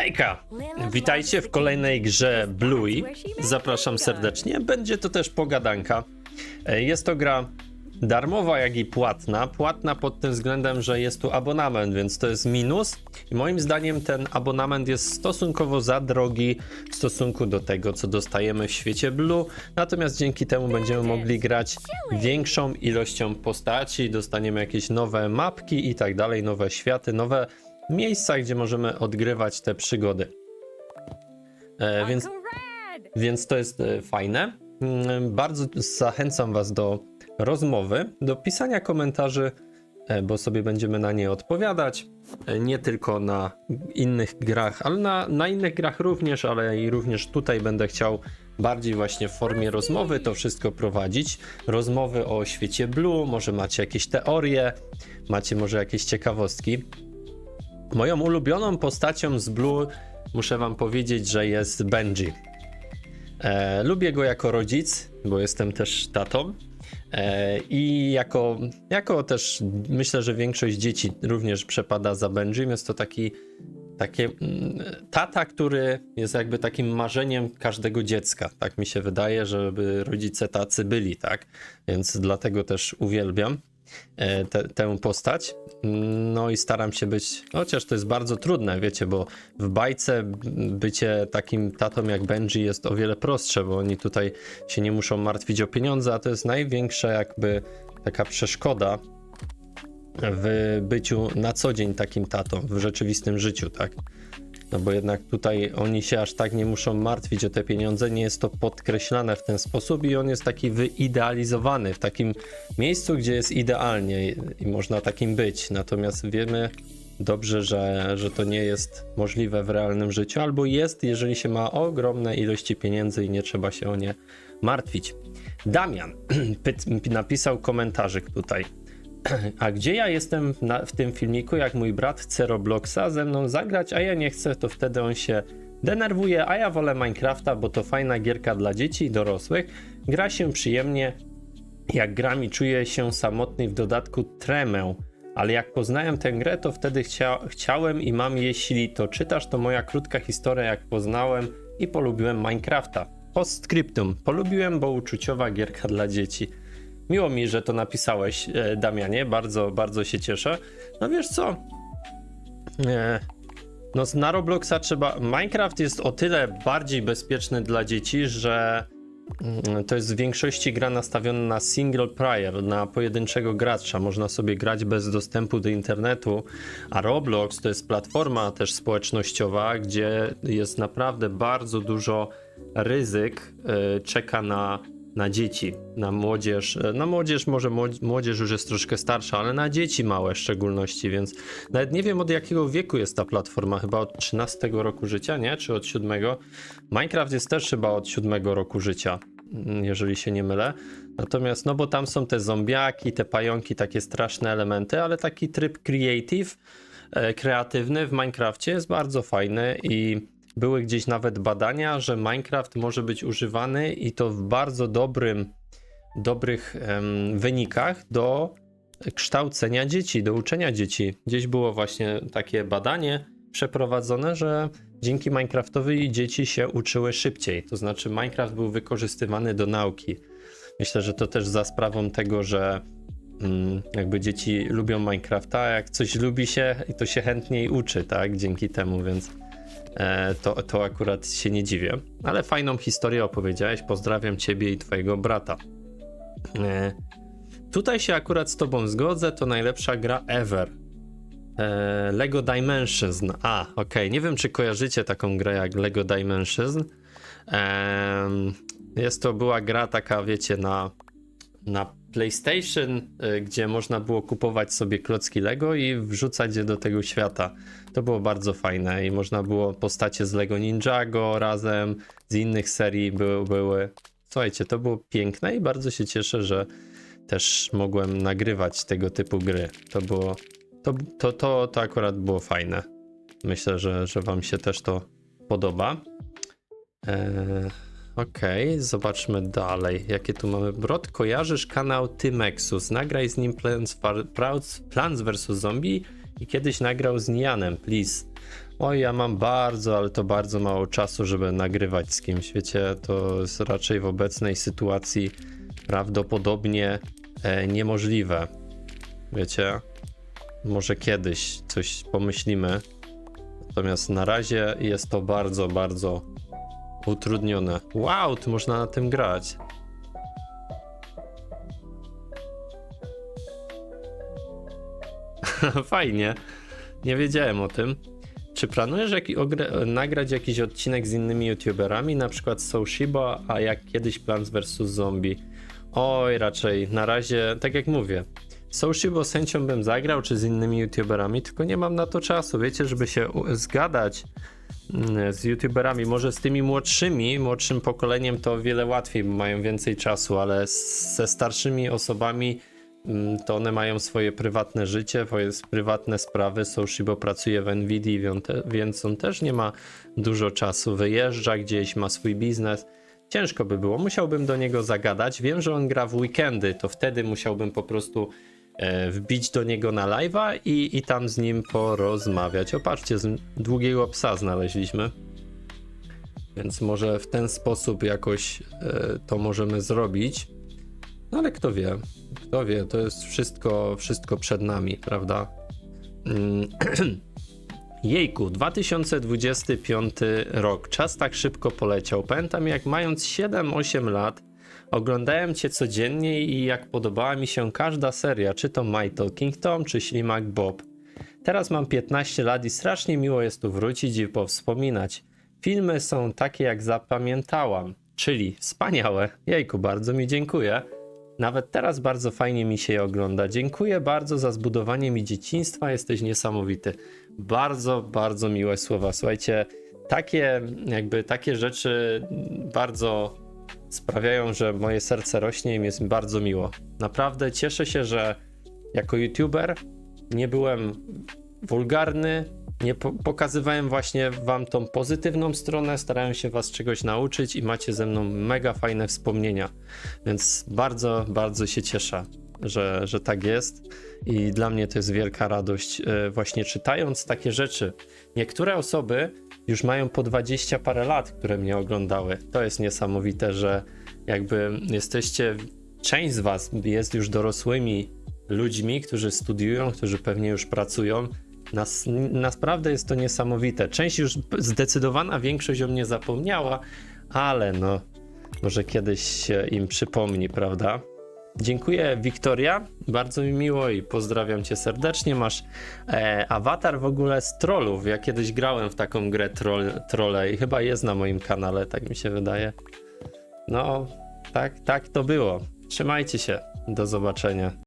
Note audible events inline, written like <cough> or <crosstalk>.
Hejka! Witajcie w kolejnej grze Bluey. Zapraszam serdecznie. Będzie to też pogadanka. E, Jest to gra darmowa, jak i płatna. Płatna pod tym względem, że jest tu abonament, więc to jest minus. I moim zdaniem ten abonament jest stosunkowo za drogi w stosunku do tego, co dostajemy w świecie Blue. Natomiast dzięki temu będziemy mogli grać większą ilością postaci, dostaniemy jakieś nowe mapki i tak dalej, nowe światy, nowe miejsca, gdzie możemy odgrywać te przygody. E, więc, więc to jest e, fajne. Mm, Bardzo zachęcam Was do rozmowy, do pisania komentarzy, e, bo sobie będziemy na nie odpowiadać. E, Nie tylko na innych grach, ale na, na innych grach również, ale i również tutaj będę chciał bardziej właśnie w formie rozmowy to wszystko prowadzić. Rozmowy o świecie Blue, może macie jakieś teorie, macie może jakieś ciekawostki. Moją ulubioną postacią z Blue muszę wam powiedzieć, że jest Benji. E, lubię go jako rodzic, bo jestem też tatą. E, I jako, jako też myślę, że większość dzieci również przepada za Benji. Jest to taki takie, mm, tata, który jest jakby takim marzeniem każdego dziecka. Tak mi się wydaje, żeby rodzice tacy byli, tak? Więc dlatego też uwielbiam te, tę postać. No i staram się być, chociaż to jest bardzo trudne, wiecie, bo w bajce bycie takim tatą jak Benji jest o wiele prostsze, bo oni tutaj się nie muszą martwić o pieniądze, a to jest największa jakby taka przeszkoda w byciu na co dzień takim tatą, w rzeczywistym życiu, tak? No bo jednak tutaj oni się aż tak nie muszą martwić o te pieniądze, nie jest to podkreślane w ten sposób i on jest taki wyidealizowany w takim miejscu, gdzie jest idealnie i, można takim być. Natomiast wiemy dobrze, że, że to nie jest możliwe w realnym życiu, albo jest, jeżeli się ma ogromne ilości pieniędzy i nie trzeba się o nie martwić. Damian <clears throat> napisał komentarzyk tutaj. A gdzie ja jestem na, w tym filmiku, jak mój brat chce Robloxa ze mną zagrać, a ja nie chcę, to wtedy on się denerwuje, a ja wolę Minecrafta, bo to fajna gierka dla dzieci i dorosłych. Gra się przyjemnie, jak gram i czuję się samotny, w dodatku tremę. Ale jak poznałem tę grę, to wtedy chcia chciałem i mam, jeśli to czytasz, to moja krótka historia, jak poznałem i polubiłem Minecrafta. Postscriptum. Polubiłem, bo uczuciowa gierka dla dzieci. Miło mi, że to napisałeś, e, Damianie. Bardzo, bardzo się cieszę. No wiesz co? E, no na Robloxa trzeba. Minecraft jest o tyle bardziej bezpieczny dla dzieci, że mm, to jest w większości gra nastawiona na single player, na pojedynczego gracza. Można sobie grać bez dostępu do internetu, a Roblox to jest platforma też społecznościowa, gdzie jest naprawdę bardzo dużo ryzyk e, czeka na, na dzieci, na młodzież. Na młodzież może młodzież już jest troszkę starsza, ale na dzieci małe w szczególności, więc nawet nie wiem od jakiego wieku jest ta platforma, chyba od 13 roku życia, nie? Czy od 7? Minecraft jest też chyba od 7 roku życia, mm, jeżeli się nie mylę. Natomiast, no bo tam są te zombiaki, te pająki, takie straszne elementy, ale taki tryb creative, e, kreatywny w Minecrafcie jest bardzo fajny i były gdzieś nawet badania, że Minecraft może być używany i to w bardzo dobrym, dobrych em, wynikach do kształcenia dzieci, do uczenia dzieci. Gdzieś było właśnie takie badanie przeprowadzone, że dzięki Minecraftowi dzieci się uczyły szybciej. To znaczy Minecraft był wykorzystywany do nauki. Myślę, że to też za sprawą tego, że mm, jakby dzieci lubią Minecrafta, a jak coś lubi się, to się chętniej uczy, tak? Dzięki temu, więc to, to akurat się nie dziwię. Ale fajną historię opowiedziałeś. Pozdrawiam ciebie i twojego brata. E, tutaj się akurat z tobą zgodzę, to najlepsza gra ever. E, Lego Dimensions. A, okej. Nie wiem, czy kojarzycie taką grę jak Lego Dimensions. Jest to była gra taka, wiecie, na, na PlayStation, y, gdzie można było kupować sobie klocki Lego i wrzucać je do tego świata. To było bardzo fajne i można było postacie z Lego Ninjago razem, z innych serii były. były. Słuchajcie, to było piękne i bardzo się cieszę, że też mogłem nagrywać tego typu gry. To było. To, to, to, to akurat było fajne. Myślę, że, że Wam się też to podoba. Eee, Okej, zobaczmy dalej. Jakie tu mamy brod? Kojarzysz kanał Tymexus? Nagraj z nim Plants, Plants vs. Zombie i kiedyś nagrał z Nianem, please. Oj, ja mam bardzo, ale to bardzo mało czasu, żeby nagrywać z kimś. Wiecie, to jest raczej w obecnej sytuacji prawdopodobnie e, niemożliwe. Wiecie, może kiedyś coś pomyślimy. Natomiast na razie jest to bardzo, bardzo utrudnione. Wow, tu można na tym grać. <laughs> Fajnie. Nie wiedziałem o tym. Czy planujesz jaki, nagrać jakiś odcinek z innymi youtuberami, na przykład Soushiba, a jak kiedyś Plants vs Zombie? Oj, raczej na razie, tak jak mówię, Soushibo z chęcią bym zagrał, czy z innymi youtuberami, tylko nie mam na to czasu, wiecie, żeby się zgadać mm, z youtuberami, może z tymi młodszymi, młodszym pokoleniem to o wiele łatwiej, bo mają więcej czasu, ale ze starszymi osobami mm, to one mają swoje prywatne życie, swoje prywatne sprawy. Soushibo pracuje w Nvidia, więc on też nie ma dużo czasu, wyjeżdża gdzieś, ma swój biznes. Ciężko by było, musiałbym do niego zagadać. Wiem, że on gra w weekendy, to wtedy musiałbym po prostu wbić do niego na live'a i, i tam z nim porozmawiać. O, patrzcie, z długiego psa znaleźliśmy. Więc może w ten sposób jakoś e, to możemy zrobić. No ale kto wie, kto wie, to jest wszystko, wszystko przed nami, prawda? Mm, <clears throat> Jejku, 2025 rok, czas tak szybko poleciał. Pamiętam jak mając 7-8 lat oglądałem cię codziennie i jak podobała mi się każda seria, czy to My Talking Tom, czy Ślimak Bob. Teraz mam 15 lat i strasznie miło jest tu wrócić i powspominać. Filmy są takie jak zapamiętałam, czyli wspaniałe. Jejku, bardzo mi dziękuję. Nawet teraz bardzo fajnie mi się je ogląda. Dziękuję bardzo za zbudowanie mi dzieciństwa, jesteś niesamowity. Bardzo, bardzo miłe słowa. Słuchajcie, takie jakby takie rzeczy bardzo sprawiają, że moje serce rośnie i mi jest bardzo miło. Naprawdę cieszę się, że jako youtuber nie byłem wulgarny, nie po pokazywałem właśnie wam tą pozytywną stronę, starałem się was czegoś nauczyć i macie ze mną mega fajne wspomnienia. Więc bardzo, bardzo się cieszę, że, że tak jest. I dla mnie to jest wielka radość, e, właśnie czytając takie rzeczy. Niektóre osoby już mają po 20 parę lat, które mnie oglądały. To jest niesamowite, że jakby jesteście, część z was jest już dorosłymi ludźmi, którzy studiują, którzy pewnie już pracują. Nas, naprawdę jest to niesamowite. Część już zdecydowana większość o mnie zapomniała, ale no, może kiedyś się im przypomni, prawda? Dziękuję, Wiktoria. Bardzo mi miło i pozdrawiam cię serdecznie. Masz e, awatar w ogóle z trollów. Ja kiedyś grałem w taką grę troll, trolle i chyba jest na moim kanale, tak mi się wydaje. No, tak, tak to było. Trzymajcie się. Do zobaczenia.